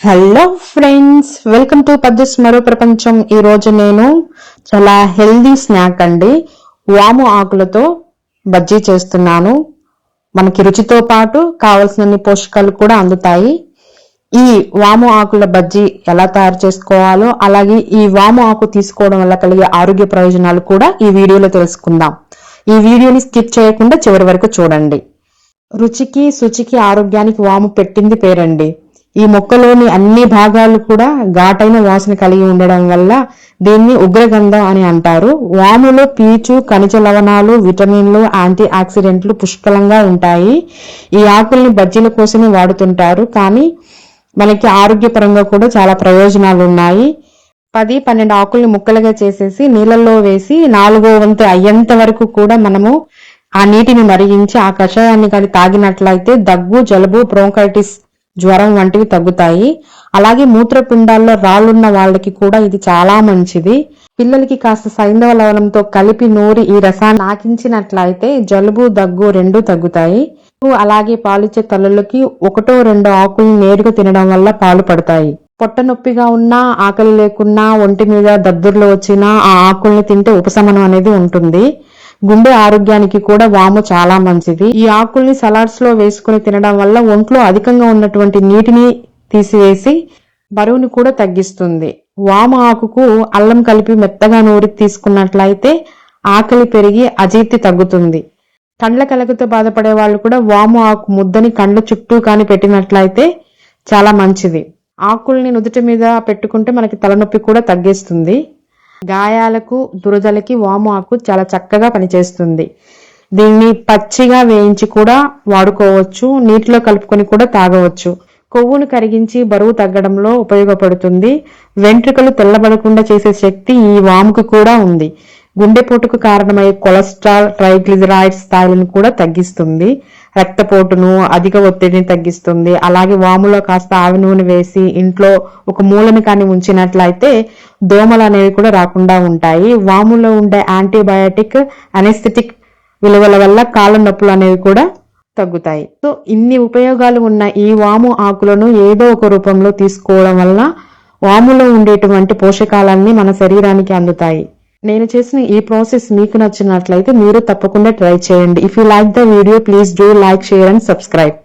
Hello friends welcome to పద్దెస్ మరో ప్రపంచం ఈ రోజు నేను చాలా హెల్దీ స్నాక్ అండి. వాము ఆకులతో బజ్జీ చేస్తున్నాను. మనకి రుచితో పాటు కావలసినన్ని పోషకాలు కూడా అందుతాయి. ఈ వాము ఆకుల బజ్జీ ఎలా తయారు చేసుకోవాలో అలాగే ఈ వాము ఆకు తీసుకోవడం వల్ల కలిగే ఆరోగ్య ప్రయోజనాలు కూడా ఈ వీడియోలో తెలుసుకుందాం. ఈ వీడియోని స్కిప్ చేయకుండా చివరి వరకు చూడండి. రుచికి శుచికి ఆరోగ్యానికి వాము పెట్టింది పేరండి. ఈ మొక్కలోని అన్ని భాగాలు కూడా ఘాటైన వాసన కలిగి ఉండడం వల్ల దీన్ని ఉగ్రగంధం అని అంటారు. వాములో పీచు ఖనిజ లవణాలు విటమిన్లు యాంటీ ఆక్సిడెంట్లు పుష్కలంగా ఉంటాయి. ఈ ఆకుల్ని బజ్జీల కోసమే వాడుతుంటారు. కానీ మనకి ఆరోగ్యపరంగా కూడా చాలా ప్రయోజనాలు ఉన్నాయి. పది పన్నెండు ఆకుల్ని ముక్కలుగా చేసేసి నీళ్ళల్లో వేసి నాలుగో వంతు అయ్యేంత వరకు కూడా మనము ఆ నీటిని మరిగించి ఆ కషాయాన్ని కానీ తాగినట్లయితే దగ్గు జలుబు బ్రోంకైటిస్ జ్వరం వంటివి తగ్గుతాయి. అలాగే మూత్రపిండాల్లో రాళ్ళున్న వాళ్ళకి కూడా ఇది చాలా మంచిది. పిల్లలకి కాస్త సైంధవ లవణంతో కలిపి నూరి ఈ రసాన్ని నాకించినట్లయితే జలుబు దగ్గు రెండు తగ్గుతాయి. అలాగే పాలిచ్చే తల్లులకి ఒకటో రెండో ఆకులు నేరుగా తినడం వల్ల పాలు పడతాయి. పొట్ట నొప్పిగా ఉన్నా ఆకలి లేకున్నా ఒంటి మీద దద్దుర్లు వచ్చినా ఆ ఆకుల్ని తింటే ఉపశమనం అనేది ఉంటుంది. గుండె ఆరోగ్యానికి కూడా వాము చాలా మంచిది. ఈ ఆకుల్ని సలాడ్స్లో వేసుకుని తినడం వల్ల ఒంట్లో అధికంగా ఉన్నటువంటి నీటిని తీసివేసి బరువుని కూడా తగ్గిస్తుంది. వాము ఆకుకు అల్లం కలిపి మెత్తగా నూరి తీసుకున్నట్లయితే ఆకలి పెరిగి అజీర్తి తగ్గుతుంది. కండ్ల కలకతో బాధపడే వాళ్ళు కూడా వాము ఆకు ముద్దని కండ్ల చుట్టూ కాని పెట్టినట్లయితే చాలా మంచిది. ఆకుల్ని నుదుటి మీద పెట్టుకుంటే మనకి తలనొప్పి కూడా తగ్గిస్తుంది. గాయాలకు దురదలకి వాము ఆకు చాలా చక్కగా పనిచేస్తుంది. దీన్ని పచ్చిగా వేయించి కూడా వాడుకోవచ్చు నీటిలో కలుపుకొని కూడా తాగవచ్చు. కొవ్వును కరిగించి బరువు తగ్గడంలో ఉపయోగపడుతుంది. వెంట్రుకలు తెల్లబడకుండా చేసే శక్తి ఈ వాముకు కూడా ఉంది. గుండెపోటుకు కారణమయ్యే కొలెస్ట్రాల్ ట్రైగ్లిజరాయిడ్ స్థాయిలను కూడా తగ్గిస్తుంది. రక్తపోటును అధిక ఒత్తిడిని తగ్గిస్తుంది. అలాగే వాములో కాస్త ఆవి నూనె వేసి ఇంట్లో ఒక మూలని కానీ ఉంచినట్లయితే దోమలు అనేవి కూడా రాకుండా ఉంటాయి. వాములో ఉండే యాంటీబయాటిక్ అనెస్థెటిక్ విలువల వల్ల కాళ్ళ నొప్పులు అనేవి కూడా తగ్గుతాయి. సో ఇన్ని ఉపయోగాలు ఉన్న ఈ వాము ఆకులను ఏదో ఒక రూపంలో తీసుకోవడం వల్ల వాములో ఉండేటువంటి పోషకాలన్నీ మన శరీరానికి అందుతాయి. నేను చేసిన ఈ ప్రాసెస్ మీకు నచ్చినట్లయితే మీరు తప్పకుండా ట్రై చేయండి. If you like the video please do like share and subscribe